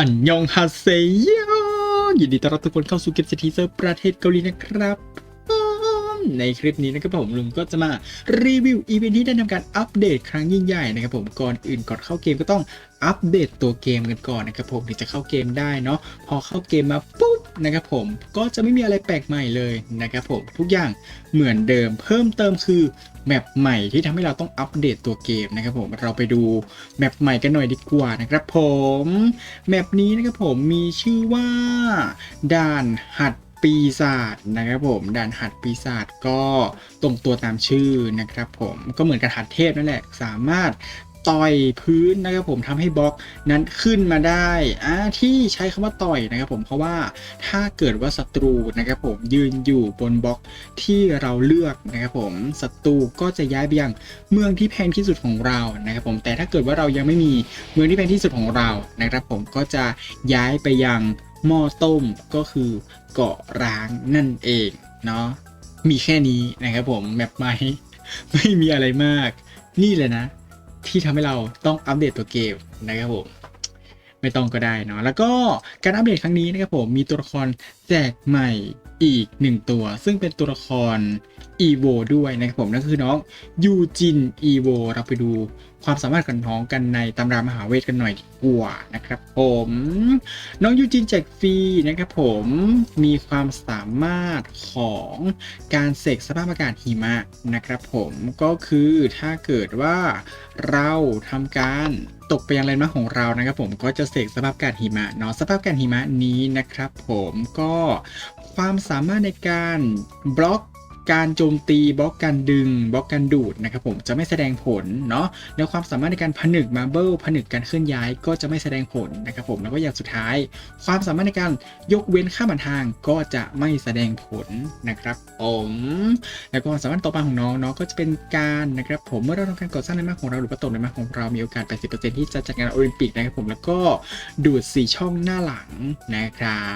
อันยองฮาเซโยยินดีต้อนรับทุกคนเข้าสู่เกมเซทีเซอร์ประเทศเกาหลีนะครับ ในคลิปนี้นะครับผมลุงก็จะมารีวิวอีเวนท์ที่ได้ทำการอัปเดตครั้งยิ่งใหญ่นะครับผมก่อนอื่นก่อนเข้าเกมก็ต้องอัปเดตตัวเกมกันก่อนนะครับผมถึงจะเข้าเกมได้เนาะพอเข้าเกมมาปุ๊บนะครับผมก็จะไม่มีอะไรแปลกใหม่เลยนะครับผมทุกอย่างเหมือนเดิม เพิ่มเติมคือแมปใหม่ที่ทำให้เราต้องอัปเดตตัวเกมนะครับผมเราไปดูแมปใหม่กันหน่อยดีกว่านะครับผมแมปนี้นะครับผมมีชื่อว่าด่านหัด ปีศาจนะครับผมด่านหัดปีศาจก็ตรงตัวตามชื่อนะครับผมก็เหมือนกับหัดเทพนั่นแหละ สามารถต่อยพื้นนะครับผมทำให้บล็อกนั้นขึ้นมาได้อ่าที่ใช้คำว่าต่อยนะครับผมเพราะว่าถ้าเกิดว่าศัตรูนะครับผมยืนอยู่บนบล็อกที่เราเลือกนะครับผมศัตรูก็จะย้ายไปยังเมืองที่แพงที่สุดของเรานะครับผมแต่ถ้าเกิดว่าเรายังไม่มีเมืองที่แพงที่สุดของเรานะครับผมก็จะย้ายไปยัง หม้อต้มก็คือเกาะร้างนั่นเองเนาะมีแค่นี้นะครับผมแมปใหม่ไม่มีอะไรมาก นี่เลยนะ ที่ทำให้เราต้องอัปเดตตัวเกมนะครับผมไม่ต้องก็ได้เนาะแล้วก็การอัปเดตครั้งนี้นะครับผมมีตัวละครแจกใหม่อีกหนึ่งตัว ซึ่งเป็นตัวละคร อีโวด้วยนะครับผมนั่นคือน้องยูจินอีโวเราไปดูความสามารถของน้องกันในตำรามหาเวทกันหน่อยดีกว่านะครับผมน้องยูจินแจกฟรีนะครับผมมีความสามารถของการเสกสภาพอากาศหิมะนะครับผมก็คือถ้าเกิดว่าเราทำการตกไปยังแลนด์มาร์คของเรานะครับผมก็จะเสกสภาพอากาศหิมะเนาะสภาพอากาศหิมะนี้นะครับผมก็ความสามารถในการบล็อก การโจมตีบล็อกการดึงบล็อกการดูดนะครับผมจะไม่แสดงผลเนาะแล้วความสามารถในการผนึกมาเบิลผนึกการเคลื่อนย้ายก็จะไม่แสดงผลนะครับผมแล้วก็อย่างสุดท้าย ความสามารถในการยกเว้นค่าบันทางก็จะไม่แสดงผลนะครับผมแล้วก็ความสามารถต่อมาของน้องเนาะก็จะเป็นการนะครับผมเมื่อเราทำการก่อสร้างในมาของเราหรือว่าตกในมาของเรามีโอกาส 80%ที่จะจัดงานโอลิมปิกนะครับผมแล้วก็ดูด4ช่องหน้าหลังนะครั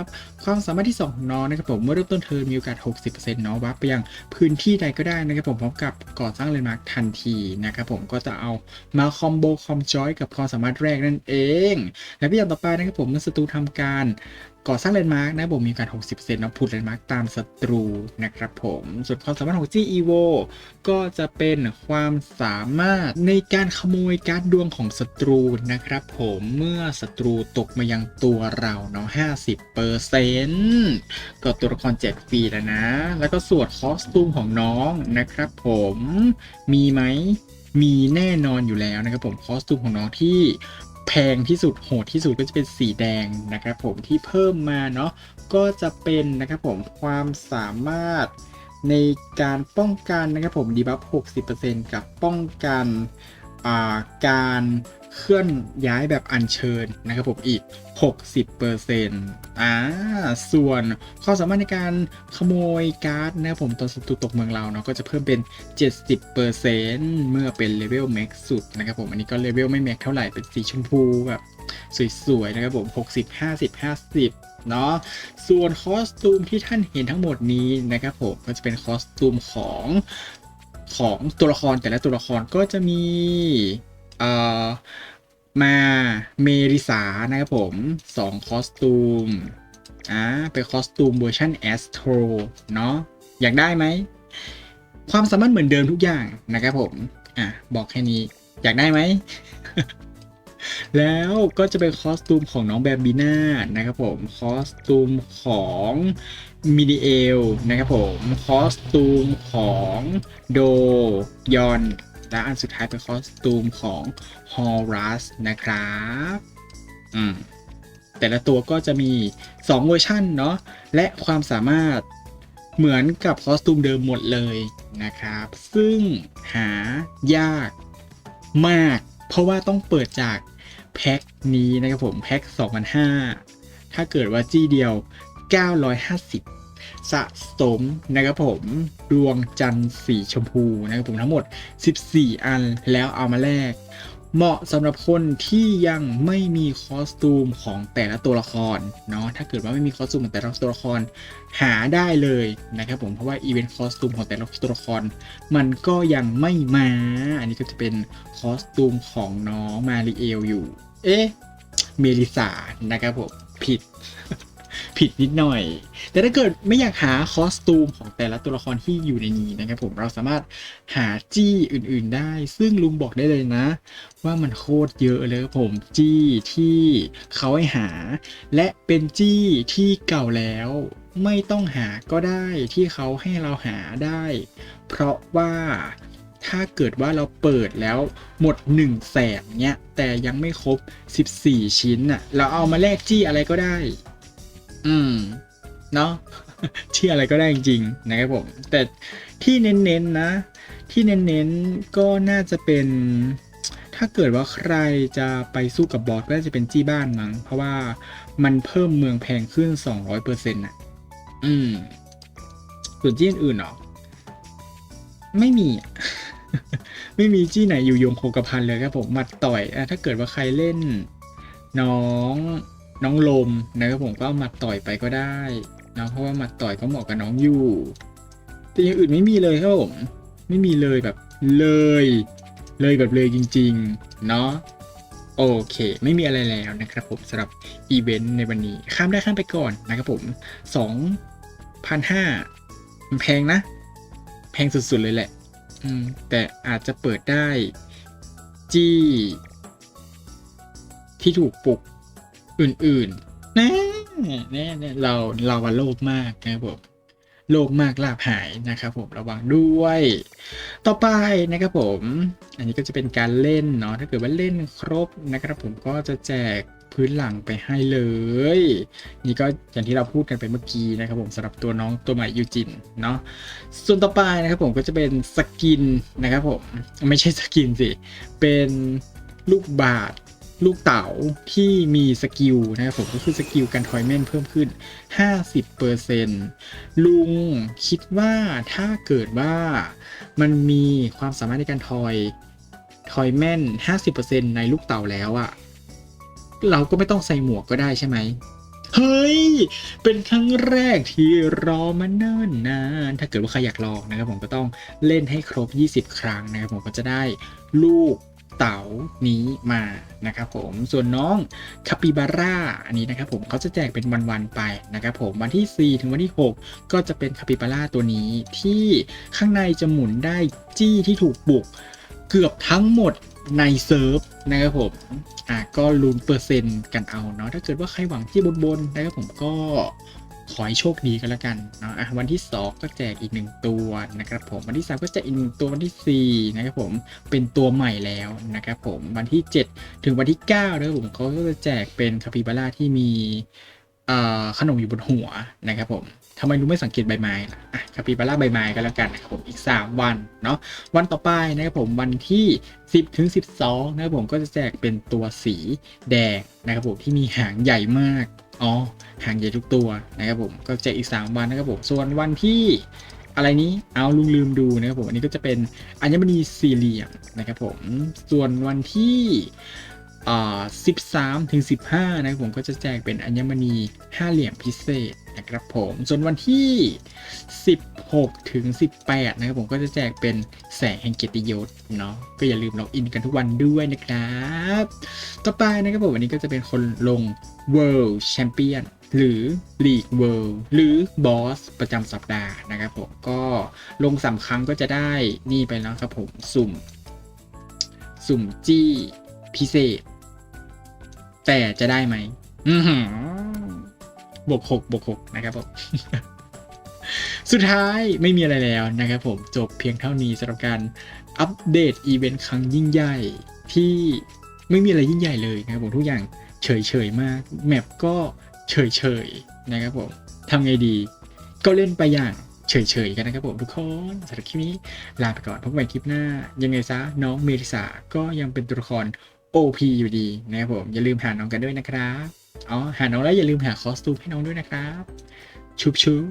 บ ความสามารถที่2ของน้องนะครับผมเมื่อเริ่มต้นเทิร์นมีโอกาส 60%เนาะวับไปยังพื้นที่ใดก็ได้นะครับผมพร้อมกับก่อสร้างเลนด์มาร์กทันทีนะครับผมก็จะเอามาคอมโบคอมจอยกับความสามารถแรกนั่นเอง และพี่อย่าต่อไปนะครับผมเมื่อศัตรูทำการ ก่อสร้างเลนด์มาร์กนะบผมมีกาส60%นะพุดเลนด์มาร์กตามศัตรูนะครับผม ส่วนความสามารถของ G Evo ก็จะเป็นความสามารถในการขโมยการ์ดดวงของศัตรูนะครับผมเมื่อศัตรูตกมายังตัวเราเนาะ50%ก็ตัวละครแจกฟรีแล้วนะ แล้วก็ส่วนคอสตูมของน้องนะครับผมมีไหมมีแน่นอนอยู่แล้วนะครับผมคอสตูมของน้องที่ แพงที่สุดโหดที่สุดก็จะเป็นสีแดงนะครับผมที่เพิ่มมาเนาะก็จะเป็นนะครับผมความสามารถในการป้องกันนะครับผมดีบัฟ 60%กับป้องกันการ เคลื่อนย้ายแบบอัญเชิญนะครับผมอีก 60%อ่าส่วนความสามารถในการขโมยการ์ดนะครับผมตอนศัตรูตกเมืองเราเนาะก็จะเพิ่มเป็น 70%เมื่อเป็นเลเวลแม็กสุดนะครับผมอันนี้ก็เลเวลไม่แม็กเท่าไหร่เป็นสีชมพูแบบสวยๆนะครับผม 60 50 50 เนาะ ส่วนคอสตูมที่ท่านเห็นทั้งหมดนี้นะครับผมก็จะเป็นคอสตูมของของตัวละครแต่ละตัวละครก็จะมี เอ่อมาเมริสานะครับผม2คอสตูมอ่าเป็นคอสตูมเวอร์ชันแอสโทรเนาะอยากได้ไหม ความสามารถเหมือนเดิมทุกอย่างนะครับผมอะบอกแค่นี้อยากได้ไหม แล้วก็จะเป็นคอสตูมของน้องแบบบีน่านะครับผมคอสตูมของมิดิเอลนะครับผมคอสตูมของโดยอน และอันสุดท้ายเป็นคอสตูมของฮอรัสนะครับ อืม แต่ละตัวก็จะมี 2 เวอร์ชันเนาะ และความสามารถเหมือนกับคอสตูมเดิมหมดเลยนะครับ ซึ่งหายากมาก เพราะว่าต้องเปิดจากแพ็คนี้นะครับผม แพ็ค2005ถ้าเกิดว่าจี้เดียว 950 สะสมนะครับผมดวงจันทร์สีชมพูนะครับผมทั้งหมด 14 อันแล้วเอามาแลกเหมาะสำหรับคนที่ยังไม่มีคอสตูมของแต่ละตัวละครเนาะถ้าเกิดว่าไม่มีคอสตูมของแต่ละตัวละครหาได้เลยนะครับผมเพราะว่าอีเวนต์คอสตูมของแต่ละตัวละคร มันก็ยังไม่มา อันนี้ก็จะเป็นคอสตูมของน้องมาริเอลอยู่ เอ๊ะเมลิสานะครับผมผิด ผิดนิดหน่อย แต่ถ้าเกิดไม่อยากหาคอสตูมของแต่ละตัวละครที่อยู่ในนี้นะครับผมเราสามารถหาจี้อื่นๆได้ ซึ่งลุงบอกได้เลยนะ ว่ามันโคตรเยอะเลยผมจี้ที่เขาให้หา และเป็นจี้ที่เก่าแล้วไม่ต้องหาก็ได้ที่เขาให้เราหาได้ เพราะว่าถ้าเกิดว่าเราเปิดแล้วหมด1นึ่งแสนเนี้ยแต่ยังไม่ครบ 14 ชิ้นน่ะเราเอามาแลกจี้อะไรก็ได้ อืม เนาะ ที่อะไรก็ได้จริงๆนะครับผม แต่ที่เน้นๆนะ ที่เน้นๆก็น่าจะเป็น ถ้าเกิดว่าใครจะไปสู้กับบอสก็น่าจะเป็นจี้บ้านมั้งเพราะว่ามันเพิ่มเมืองแพงขึ้น 200%น่ะอืม ส่วนจี้อื่นๆเหรอ ไม่มี ไม่มีจี้ไหนอยู่ยงโคกระพันเลยครับผมมัดต่อยอถ้าเกิดว่าใครเล่นน้อง น้องลมนะครับผมก็เอามัดต่อยไปก็ได้นะเพราะว่ามัดต่อยก็เหมาะกับน้องอยู่แต่อย่างอื่นไม่มีเลยครับผมไม่มีเลยแบบเลย เลยแบบเลยจริง ๆ เนาะโอเค ไม่มีอะไรแล้วนะครับผมสำหรับอีเวนต์ในวันนี้ ข้ามได้ข้ามไปก่อนนะครับผมสองพันห้ามันแพงนะ แพงสุดๆเลยแหละ อืม แต่อาจจะเปิดได้ จี้ ที่ถูกปลุก อื่นๆน่แน่แน่เราเราว่าโลภมากนะครับผมโลภมากลาบหายนะครับผมระวังด้วย ต่อไปนะครับผม อันนี้ก็จะเป็นการเล่นเนาะถ้าเกิดว่าเล่นครบนะครับผมก็จะแจกพื้นหลังไปให้เลย นี่ก็อย่างที่เราพูดกันไปเมื่อกี้นะครับผมสำหรับตัวน้องตัวใหม่ยูจินเนาะส่วนต่อไปนะครับผมก็จะเป็นสกินนะครับผมไม่ใช่สกินสิเป็นลูกบาท ลูกเต๋าที่มีสกิลนะครับผมก็คือสกิลการทอยแม่นเพิ่มขึ้น 50%ลุงคิดว่าถ้าเกิดว่ามันมีความสามารถในการทอยทอยแม่น 50%ในลูกเต่าแล้วอะเราก็ไม่ต้องใส่หมวกก็ได้ใช่ไหม เฮ้ย เป็นครั้งแรกที่รอมาเนิ่นนาน ถ้าเกิดว่าใครอยากลองนะครับผมก็ต้องเล่นให้ครบ 20 ครั้งนะครับผมก็จะได้ลูก เต๋านี้มานะครับผมส่วนน้องคาปิบาร่าอันนี้นะครับผมเขาจะแจกเป็นวันๆไปนะครับผมวันที่ 4 ถึงวันที่ 6 ก็จะเป็นคาปิบาร่าตัวนี้ที่ข้างในจะหมุนได้จี้ที่ถูกปลุกเกือบทั้งหมดในเซิร์ฟนะครับผมอะก็ลุ้นเปอร์เซ็นต์กันเอาเนาะถ้าเกิดว่าใครหวังที่บนๆนะครับผมก็ ขอให้โชคดีกันแล้วกันเนาะวันที่ 2 ก็แจกอีกหนึ่งตัวนะครับผมวันที่ 3 ก็แจกอีกหนึ่งตัววันที่ 4 นะครับผมเป็นตัวใหม่แล้วนะครับผมวันที่ 7 ถึงวันที่9นะครับผมเขาก็จะแจกเป็นคาปิบาร่าที่มีขนมอยู่บนหัวนะครับผมทำไมลุงไม่สังเกตใบไม้ล่ะคาปิบาร่าใบไม้ก็แล้วกันนะครับผมอีก 3 วันเนาะวันต่อไปนะครับผมวันที่ 10ถึง12นะครับผมก็จะแจกเป็นตัวสีแดงนะครับผมที่มีหางใหญ่มาก อ๋อห่างใหญ่ทุกตัวนะครับผมก็จะอีก 3 วันนะครับผมส่วนวันที่อะไรนี้เอาลุงลืมดูนะครับผมอันนี้ก็จะเป็นอัญมณีสี่เหลี่ยมนะครับผมส่วนวันที่ อ่า13ถึง15นะครับผมก็จะแจกเป็นอัญมณีห้าเหลี่ยมพิเศษนะครับผมส่วนวันที่ 16 ถึง 18 นะครับผมก็จะแจกเป็นแสงแห่งเกียรติยศเนาะก็อย่าลืมล็อกอินกันทุกวันด้วยนะครับ ต่อไปนะครับผมวันนี้ก็จะเป็นคนลง World Champion หรือ League World หรือบอสประจำสัปดาห์นะครับผมก็ลงสามครั้งก็จะได้นี่ไปแล้วครับผม สุ่ม สุ่มจี้พิเศษ แต่จะได้ไหมอืบวกหกบวกหกนะครับผม สุดท้ายไม่มีอะไรแล้วนะครับผมจบเพียงเท่านี้สำหรับการอัปเดตอีเวนต์ครั้งยิ่งใหญ่ที่ไม่มีอะไรยิ่งใหญ่เลยนะครับผมทุกอย่างเฉยเฉยๆมาก แมปก็เฉยเฉยๆนะครับผมทำไงดี ก็เล่นไปอย่างเฉยเฉยๆกันนะครับผมทุกคนสำหรับคลิปนี้ลาไปก่อนพบกันใหม่คลิปหน้า ยังไงซะน้องเมริสาก็ยังเป็นตัวละคร OP อยู่ดีนะครับผมอย่าลืมหาน้องกันด้วยนะครับอ๋อหาน้องแล้วอย่าลืมหาคอสตูมให้น้องด้วยนะครับชุบชุบ